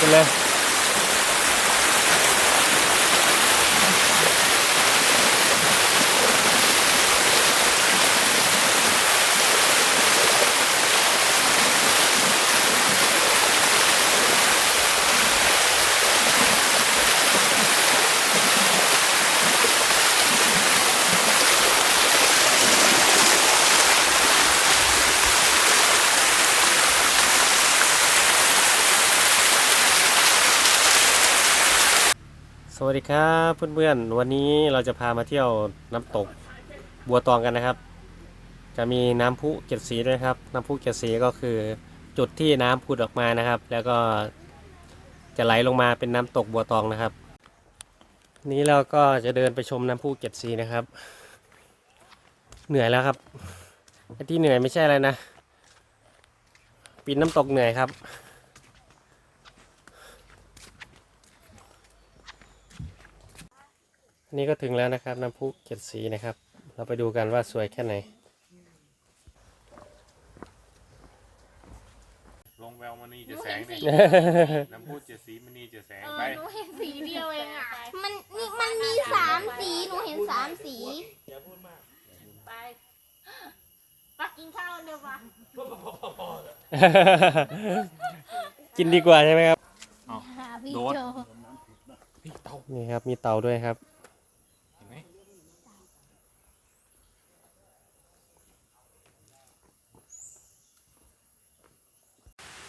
ไสวัสดีครับเพื่อนๆวันนี้เราจะพามาเที่ยวน้ำตกบัวตองกันนะครับ จะมีน้ำพุเจ็ดสีด้วยครับ น้ำพุเจ็ดสีก็คือจุดที่น้ำพุดออกมานะครับ แล้วก็จะไหลลงมาเป็นน้ำตกบัวตองนะครับ นี้เราก็จะเดินไปชมน้ำพุเจ็ดสีนะครับ เหนื่อยแล้วครับที่เหนื่อยไม่ใช่อะไรนะปีนน้ำตกเหนื่อยครับ นนี้ก็ถึงแล้วนะครับน้ำพุเจ็ดสีนะครับ เราไปดูกันว่าสวยแค่ไหน ลงแววมณีจะแสงเนี่ยน้ำพูดเจ็ดสีมณีจะแสงเอไปอหนูเห็นสีเดียวเองอะ มันนี่มันมีสามสีหนูเห็นสามสีไปปักกินข้าวเดียวปะกินดีกว่าใช่ไหมครับ หาพี่โดดโจนี่ครับมีเตาด้วยครับ เห็นไหม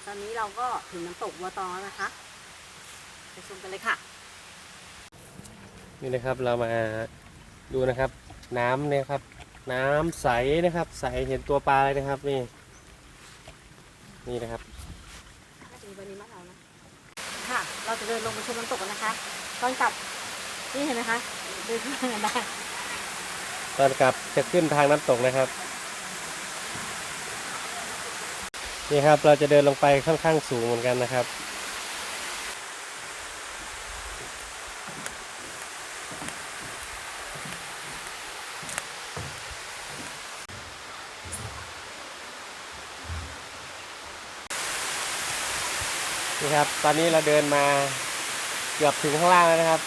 ตอนนี้เราก็ถึงน้ำตกวัวตอแล้วนะคะไปชมกันเลยค่ะ นี่นะครับเรามาดูนะครับ น้ำเนี่ยครับ น้ำใสนะครับ ใสเห็นตัวปลาเลยนะครับนี่นี่นะครับน่าจะมีวันนี้มาแล้วนะค่ะ เราจะเดินลงไปชมน้ำตกกันนะคะ ตอนกลับนี่เห็นไหมคะเดินขึ้นมากันได้ตอนกลับจะขึ้นทางน้ำตกนะครับ นี่ครับเราจะเดินลงไปค่อนข้างสูงเหมือนกันนะครับ นี่ครับ ตอนนี้เราเดินมาเกือบถึงข้างล่างแล้วนะครับ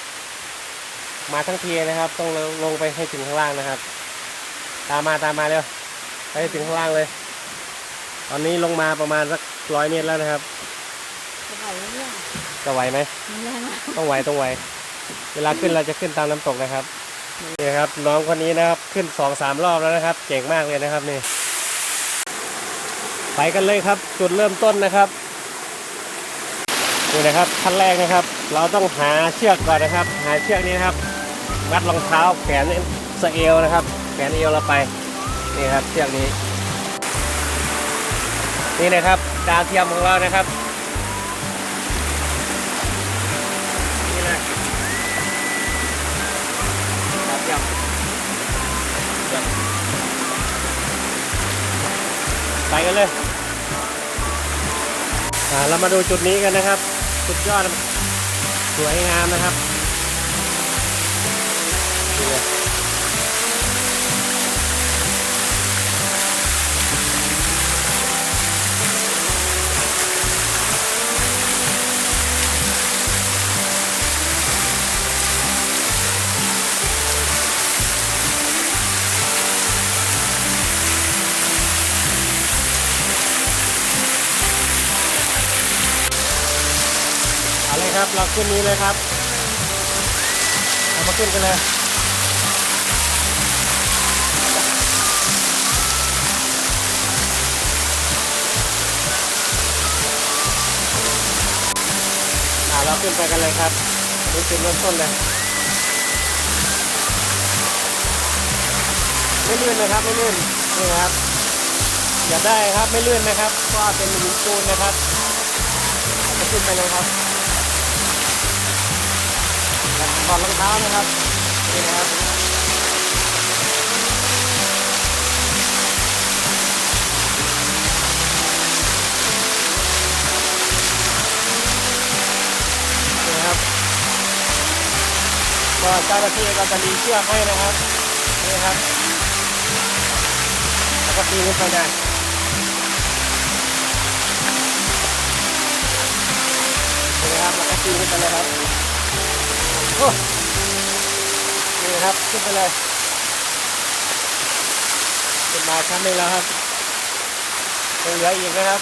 มาทั้งทีนะครับ ต้องลงไปให้ถึงข้างล่างนะครับ ตามมาตามมาเร็วไปให้ถึงข้างล่างเลย ตอนนี้ลงมาประมาณสักร้อยเมตรแล้วนะครับจะไหวไหมเนี่ยจะไหวไหมมันแรงมากต้องไหวต้องไหว เวลาขึ้นเราจะขึ้นตามน้ำตกนะครับนี่นะครับน้องคนนี้นะครับขึ้นสองสามรอบแล้วนะครับเก่งมากเลยนะครับนี่ไปกันเลยครับ จุดเริ่มต้นนะครับนี่นะครับขั้นแรกนะครับ เราต้องหาเชือกก่อนนะครับ หาเชือกนี้นะครับมัดรองเท้าแขนสะเอวนะครับแขนเอวเราไปนี่ครับเชือกนี้ นี่นะครับดาวเทียมของเรานะครับนี่นะดาวเทียมไปกันเลยอ่าเรามาดูจุดนี้กันนะครับสุดยอดสวยงามนะครับ ขึ้นนี้เลยครับเรามาขึ้นกันเลย อ่าเราขึ้นไปกันเลยครับนี่จุดเริ่มต้นเลยไม่ลื่นนะครับไม่ลื่นนี่ครับอย่าได้ครับไม่ลื่นนะครับก็เป็นหินปูนนะครับจะขึ้นไปเลยครับ ถอดรองเท้านะครับนี่นะครับนี่ครับก็เจ้าหน้าที่ก็จะรีเชือกให้นะครับนี่ครับแล้วก็ปีนขึ้นไปได้นี่นะปีขึ้นไปเลยครับ นี่นะครับขึ้นไปเลยขึ้นมาชั้นหนึ่งแล้วครับยังเหลืออีกนะครับ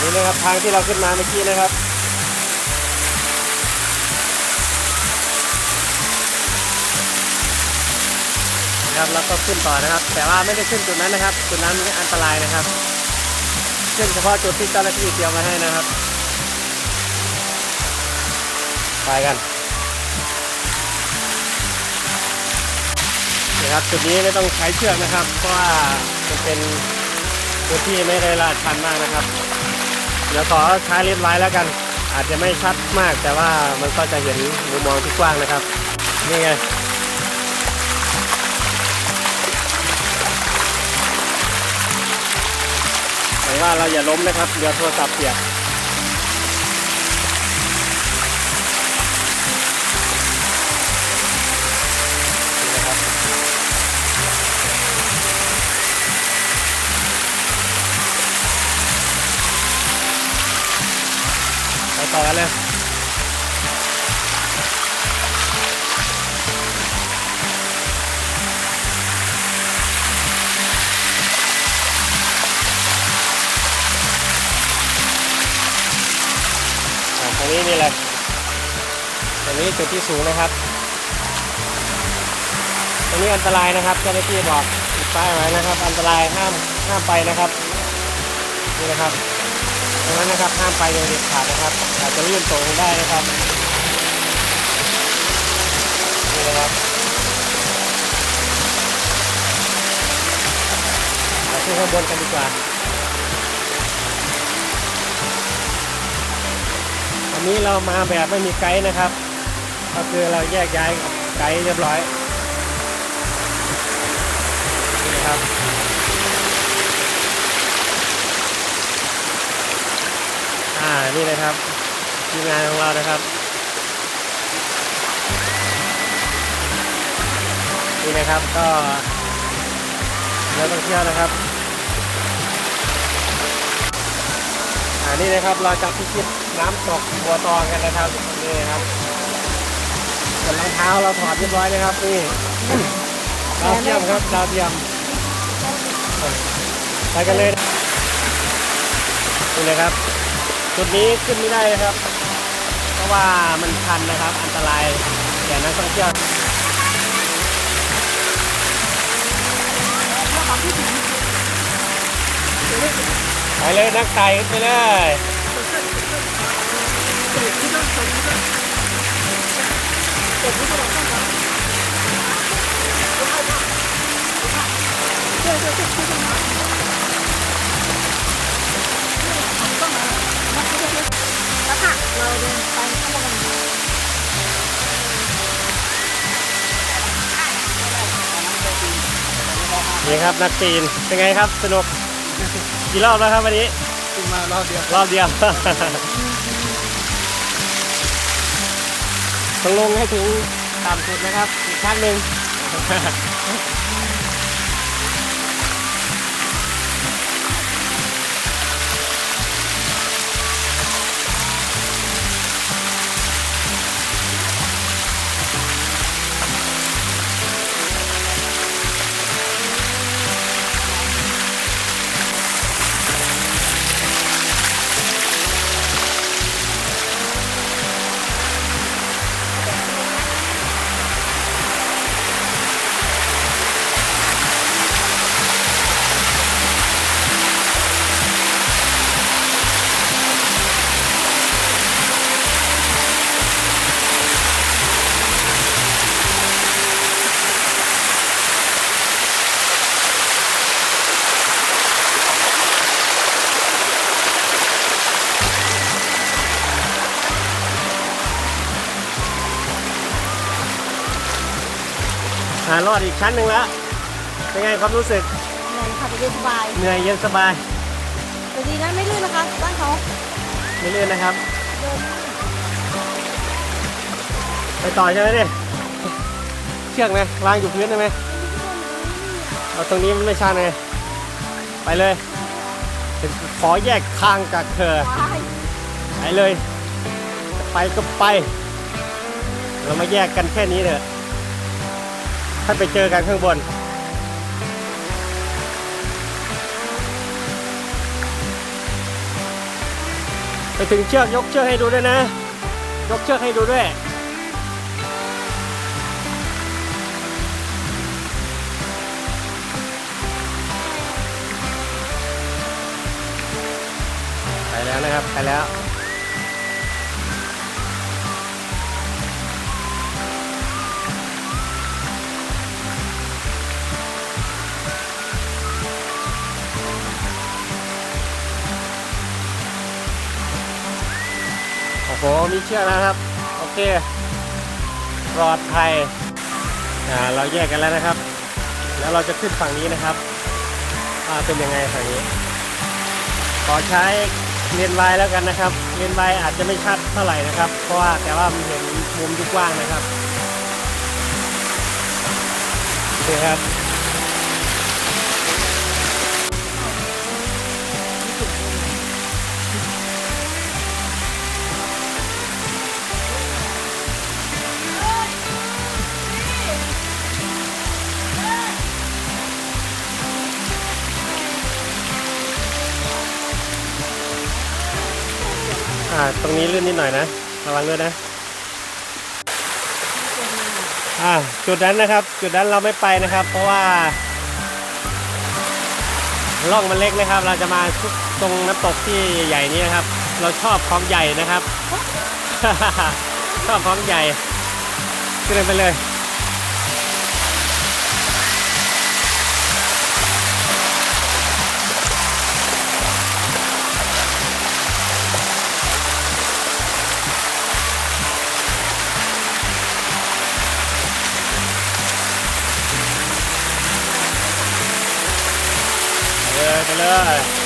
นี่นะครับทางที่เราขึ้นมาเมื่อกี้นะครับนะครับแล้วก็ขึ้นต่อนะครับ แต่ว่าไม่ได้ขึ้นจุดนั้นนะครับ จุดนั้นอันตรายนะครับ ขึ้นเฉพาะจุดที่เจ้าหน้าที่เตรียมมาให้นะครับ ไปกันนะครับจุดนี้ไม่ต้องใช้เชือกนะครับ เพราะว่ามันเป็นพื้นที่ไม่ได้ลาดชันมากนะครับ เดี๋ยวขอใช้เลนส์ไว้แล้วกัน อาจจะไม่ชัดมากแต่ว่ามันก็จะเห็นมุมมองที่กว้างนะครับ นี่ไง เราอย่าล้มนะครับเดี๋ยวโทรศัพท์เปียกนี่นะครับไปต่อกันเลย จุดที่สูงนะครับตรงนี้อันตรายนะครับเจ้าหน้าที่บอกติดป้ายไว้นะครับ อันตรายห้ามห้ามไปนะครับนี่นะครับตรงนั้นนะครับห้ามไปโดยเด็ดขาดนะครับ อาจจะลื่นตกลงได้นะครับนี่นะครับเราขึ้นข้างบนกันดีกว่าอันนี้เรามาแบบไม่มีไกด์นะครับ ก็คือเราแยกย้ายไกด์เรียบร้อยนี่นะครับอ่านี่นะครับทีมงานของเรานะครับนี่นะครับก็เราต้องเที่ยวนะครับอ่านี่นะครับเราจะพิชิตน้ำตกบัวตองกันนะครับนี่ครับ วนรองเท้าเราถอดเรียบร้อยนะครับนี่ดาวเทียมครับดาวเทียมไปกันเลยนี่นะครับ จุดนี้ขึ้นไม่ได้นะครับ เพราะว่ามันชันนะครับ อันตรายแก่นักท่องเที่ยวไปเลยนักไต่ไปเลย นี่ครับนักปีนเป็นไงครับสนุกกี่รอบแล้วครับวันนี้ ขึ้นมารอบเดียว รอบเดียว ต้องลงให้ถึงต่ำสุดนะครับอีกขั้งหนึ่ง อ่ารอดอีกชั้นหนึ่งแล้ว เป็นไงความรู้สึก เหนื่อยค่ะไปเรียนสบายเหนื่อยเย็นสบาย แต่ดีนะไม่ลื่นนะคะ บ้านเขาไม่เลื่อนนะครับ เดินไปต่อใช่ไหมเนี่ยเชือกไหมวางอยู่พื้นได้ไหมเอาตรงนี้มันไม่ชันไงไปเลยขอแยกทางกับเธอ ไปเลยจะไปก็ไป เรามาแยกกันแค่นี้เถอะ ถ้าไปเจอกันข้างบน ไปถึงเชือกยกเชือกให้ดูด้วยนะ ยกเชือกให้ดูด้วยไปแล้วนะครับ ไปแล้ว โอ้โหมีเชือกแล้วครับ โอเคปลอดภัยอ่าเราแยกกันแล้วนะครับ แล้วเราจะขึ้นฝั่งนี้นะครับว่าเป็นยังไงฝั่งนี้ ขอใช้เลนส์วายแล้วกันนะครับเลนส์วายอาจจะไม่ชัดเท่าไหร่นะครับ เพราะว่าแต่ว่ามันเห็นมุมที่กว้างนะครับนี่ครับ อ่า ตรงนี้ลื่นนิดหน่อยนะ ระวังด้วยนะ อ่า จุดนั้นนะครับ จุดนั้นเราไม่ไปนะครับ เพราะว่าร่องมันเล็กนะครับ เราจะมาตรงน้ำตกที่ใหญ่นี้นะครับ เราชอบของใหญ่นะครับ ชอบของใหญ่ขึ้นไปเลย เลย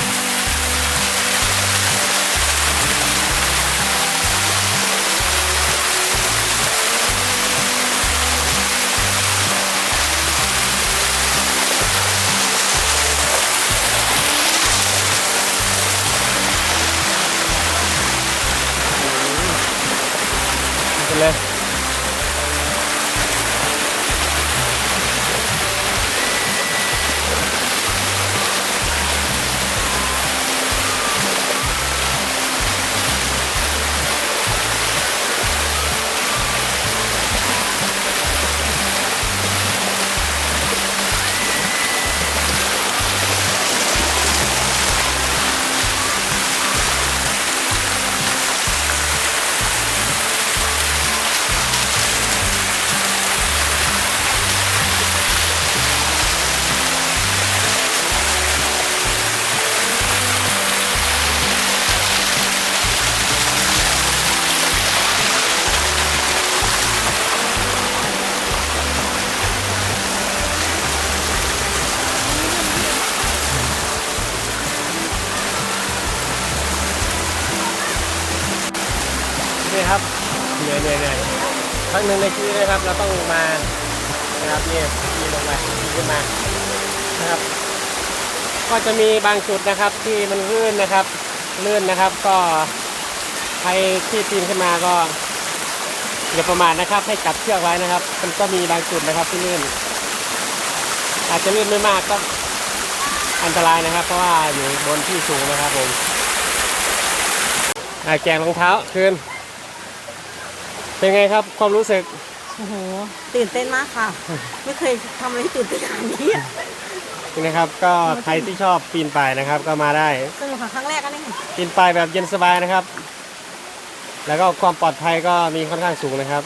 หนึ่งในชีวิตนะครับ เราต้องมานะครับนี่นี่ลงมานี่ขึ้นมานะครับ ก็จะมีบางจุดนะครับที่มันลื่นนะครับลื่นนะครับ ก็ใครที่ปีนขึ้นมาก็อย่าประมาทนะครับ ให้จับเชือกไว้นะครับ มันก็มีบางจุดนะครับที่ลื่น อาจจะลื่นไม่มากก็อันตรายนะครับ เพราะว่าอยู่บนที่สูงนะครับผมอ่าแกงรองเท้าคืน เป็นไงครับความรู้สึก โอ้โห ตื่นเต้นมากค่ะ ไม่เคยทำอะไรที่ตื่นเต้นขนาดนี้นี่นะครับ ก็ใครที่ชอบปีนป่ายนะครับ ก็มาได้สนุกค่ะครั้งแรกก็นี่ปีนป่ายแบบเย็นสบายนะครับ แล้วก็ความปลอดภัยก็มีค่อนข้างสูงนะครับ